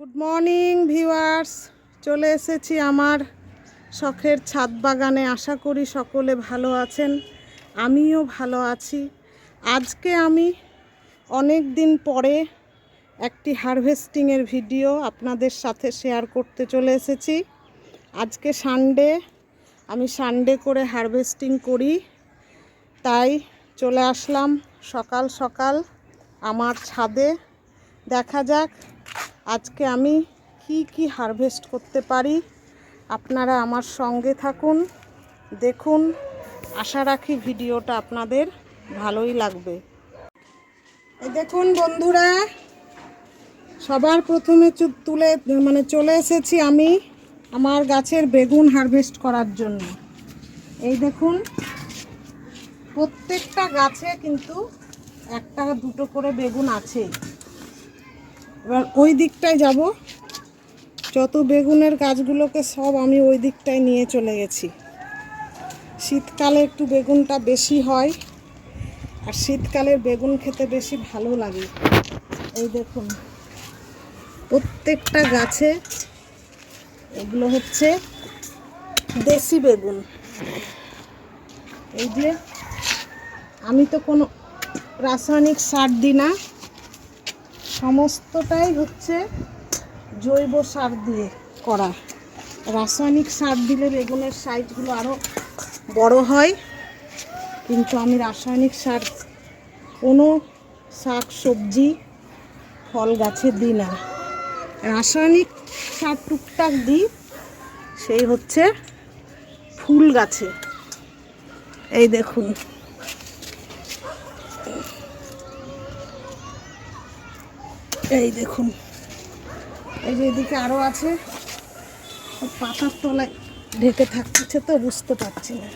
Good morning viewers চলে এসেছি আমার শখের ছাদ বাগানে। আশা করি সকলে ভালো আছেন। আমিও ভালো আছি। আজকে আমি অনেক দিন পরে একটি হারভেস্টিংয়ের ভিডিও আপনাদের সাথে শেয়ার করতে চলে এসেছি। আজকে সানডে আমি সানডে করে হারভেস্টিং করি। তাই চলে আসলাম সকাল সকাল আমার ছাদে। দেখা যাক আজকে আমি কি কি হারভেস্ট করতে পারি, আপনারা আমার সঙ্গে থাকুন, দেখুন। আশা রাখি ভিডিওটা আপনাদের ভালোই লাগবে। দেখুন বন্ধুরা, সবার প্রথমে তুলে মানে চলে এসেছি আমি আমার গাছের বেগুন হারভেস্ট করার জন্য। এই দেখুন, প্রত্যেকটা গাছে কিন্তু একটা দুটো করে বেগুন আছেই এবার ওই দিকটায় যাব। যত বেগুনের গাছগুলোকে সব আমি ওই দিকটায় নিয়ে চলে গেছি। শীতকালে একটু বেগুনটা বেশি হয়, আর শীতকালের বেগুন খেতে বেশি ভালো লাগে। এই দেখুন, প্রত্যেকটা গাছে এগুলো হচ্ছে দেশি বেগুন। এই যে, আমি তো কোনো রাসায়নিক সার দিই না। সমস্তটাই হচ্ছে জৈব সার দিয়ে করা। রাসায়নিক সার দিলে বেগুনের সাইজগুলো আরও বড় হয়। কিন্তু আমি রাসায়নিক সার, কোনো শাক, সবজি, ফল, গাছে দিই না। রাসায়নিক সার টুকটাক দিই, সেই হচ্ছে ফুল গাছে। এই দেখুন। এই দেখুন, এই যে এদিকে আরও আছে। পাতার তলায় ঢেকে থাকছে তো, বুঝতে পারছি না।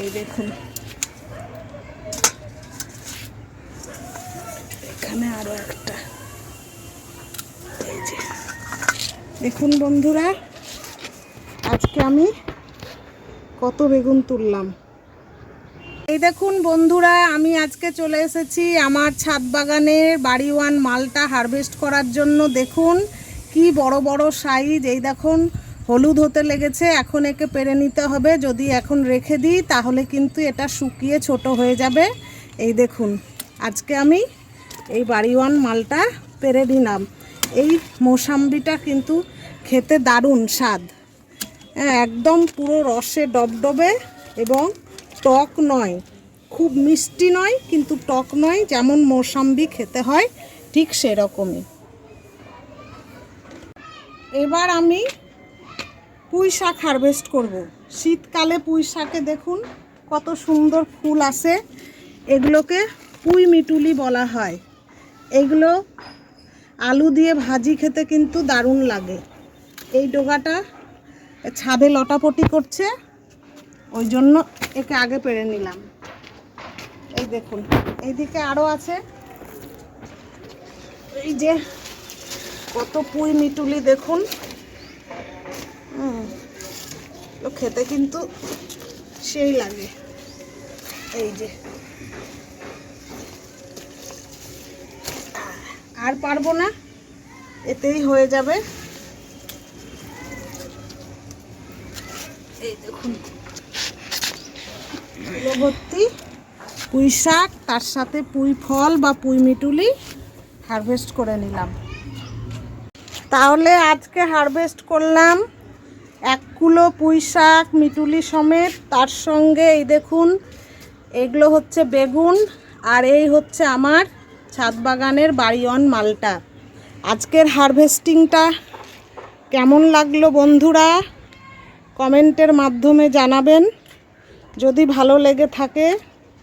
এই দেখুন। এখানে আরও একটা। এই যে। দেখুন বন্ধুরা, আজকে আমি কত বেগুন তুললাম। এই দেখুন বন্ধুরা, আমি আজকে চলে এসেছি আমার ছাদ বাগানের বাড়ি ওয়ান মালটা হারভেস্ট করার জন্য। দেখুন কি বড় বড় সাইজ এই দেখুন, হলুদ হতে লেগেছে, এখন একে পেরে নিতে হবে। যদি এখন রেখে দিই, তাহলে কিন্তু এটা শুকিয়ে ছোট হয়ে যাবে। এই দেখুন, আজকে আমি এই বাড়ি ওয়ান মালটা পেরে নিলাম। এই মোসাম্বিটা কিন্তু খেতে দারুণ স্বাদ। হ্যাঁ একদম পুরো রসে ডবডবে এবং টক নয়। খুব মিষ্টি নয়, কিন্তু টক নয়, যেমন মৌসাম্বি খেতে হয়, ঠিক সেরকমই। এবার আমি পুঁই শাক হারভেস্ট করব। শীতকালে পুঁই শাকে দেখুন, কত সুন্দর ফুল আসে। এগুলোকে পুঁই মিটুলি বলা হয়। এগুলো আলু দিয়ে ভাজি খেতে কিন্তু দারুণ লাগে। এই ডোগাটা ছাদে লটাপটি করছে। ওই জন্য একে আগে পেরে নিলাম। এই দেখুন, এইদিকে আরও আছে। এই যে কত পুঁই মিটুলি দেখুন। খেতে কিন্তু সেই লাগে। এই যে। আর পারব না, এতেই হয়ে যাবে। এই দেখুন। ভর্তি পুঁই শাক, তার সাথে পুঁই ফল বা পুঁই মিটুলি হারভেস্ট করে নিলাম। তাহলে আজকে হারভেস্ট করলাম এক কিলো পুঁই শাক, মিটুলি সমেত। তার সঙ্গে এই দেখুন, এগুলো হচ্ছে বেগুন আর এই হচ্ছে আমার ছাদ বাগানের বাড়িওয়ান মালটা। আজকের হারভেস্টিংটা কেমন লাগল বন্ধুরা? কমেন্টের মাধ্যমে জানাবেন। যদি ভালো লেগে থাকে,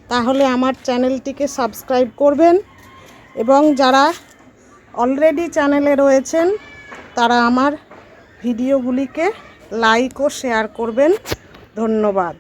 তাহলে আমার চ্যানেলটিকে সাবস্ক্রাইব করবেন। এবং যারা অলরেডি চ্যানেলে রয়েছেন, তারা আমার ভিডিওগুলিকে লাইক ও শেয়ার করবেন। ধন্যবাদ।